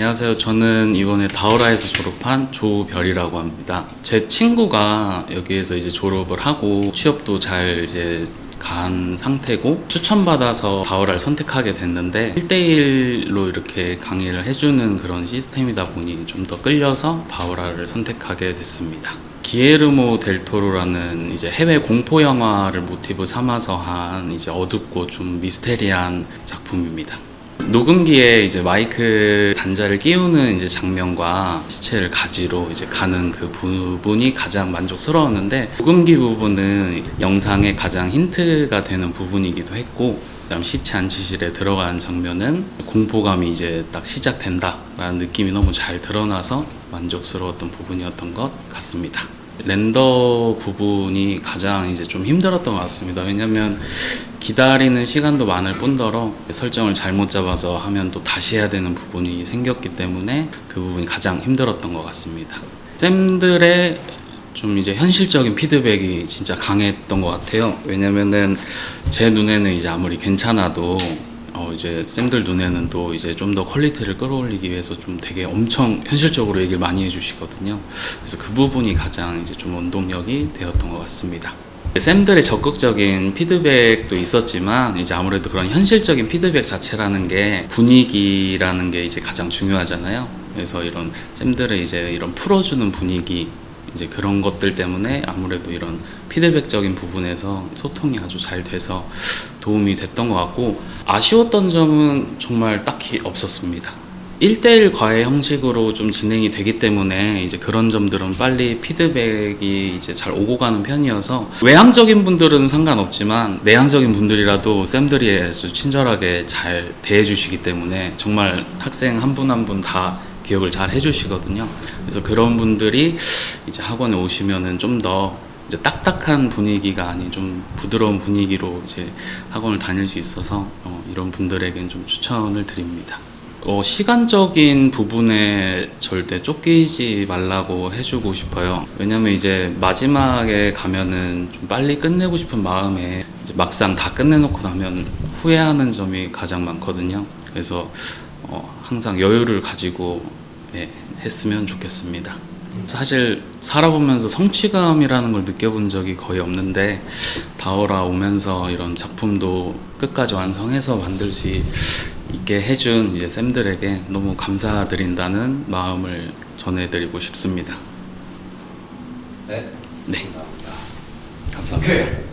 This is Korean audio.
안녕하세요. 저는 이번에 다오라에서 졸업한 조별이라고 합니다. 제 친구가 여기에서 이제 졸업을 하고 취업도 잘 이제 간 상태고 추천받아서 다오라를 선택하게 됐는데 1대1로 이렇게 강의를 해주는 그런 시스템이다 보니 좀 더 끌려서 다오라를 선택하게 됐습니다. 기에르모 델 토로라는 이제 해외 공포 영화를 모티브 삼아서 한 이제 어둡고 좀 미스테리한 작품입니다. 녹음기에 이제 마이크 단자를 끼우는 이제 장면과 시체를 가지로 이제 가는 그 부분이 가장 만족스러웠는데 녹음기 부분은 영상의 가장 힌트가 되는 부분이기도 했고 그다음 시체 안치실에 들어가는 장면은 공포감이 이제 딱 시작된다라는 느낌이 너무 잘 드러나서 만족스러웠던 부분이었던 것 같습니다. 렌더 부분이 가장 이제 좀 힘들었던 것 같습니다. 왜냐면 기다리는 시간도 많을 뿐더러 설정을 잘못 잡아서 하면 또 다시 해야 되는 부분이 생겼기 때문에 그 부분이 가장 힘들었던 것 같습니다. 쌤들의 좀 이제 현실적인 피드백이 진짜 강했던 것 같아요. 왜냐면은 제 눈에는 이제 아무리 괜찮아도 어 이제 쌤들 눈에는 또 이제 좀 더 퀄리티를 끌어올리기 위해서 좀 되게 엄청 현실적으로 얘기를 많이 해주시거든요. 그래서 그 부분이 가장 이제 좀 원동력이 되었던 것 같습니다. 쌤들의 적극적인 피드백도 있었지만 이제 아무래도 그런 현실적인 피드백 자체라는 게 분위기라는 게 이제 가장 중요하잖아요. 그래서 이런 쌤들의 이제 이런 풀어주는 분위기 이제 그런 것들 때문에 아무래도 이런 피드백적인 부분에서 소통이 아주 잘 돼서 도움이 됐던 것 같고 아쉬웠던 점은 정말 딱히 없었습니다. 1대1 과외 형식으로 좀 진행이 되기 때문에 이제 그런 점들은 빨리 피드백이 이제 잘 오고 가는 편이어서 외향적인 분들은 상관없지만 내향적인 분들이라도 쌤들이 아주 친절하게 잘 대해주시기 때문에 정말 학생 한 분 한 분 다 기억을 잘 해주시거든요. 그래서 그런 분들이 이제 학원에 오시면은 좀 더 이제 딱딱한 분위기가 아닌 좀 부드러운 분위기로 이제 학원을 다닐 수 있어서 어, 이런 분들에겐 좀 추천을 드립니다. 어, 시간적인 부분에 절대 쫓기지 말라고 해주고 싶어요. 왜냐면 이제 마지막에 가면은 좀 빨리 끝내고 싶은 마음에 막상 다 끝내놓고 나면 후회하는 점이 가장 많거든요. 그래서 어, 항상 여유를 가지고 예, 했으면 좋겠습니다. 사실 살아보면서 성취감이라는 걸 느껴본 적이 거의 없는데 다오라 오면서 이런 작품도 끝까지 완성해서 만들 수 있게 해준 이제 쌤들에게 너무 감사드린다는 마음을 전해드리고 싶습니다. 네. 네, 감사합니다. 감사합니다. 오케이.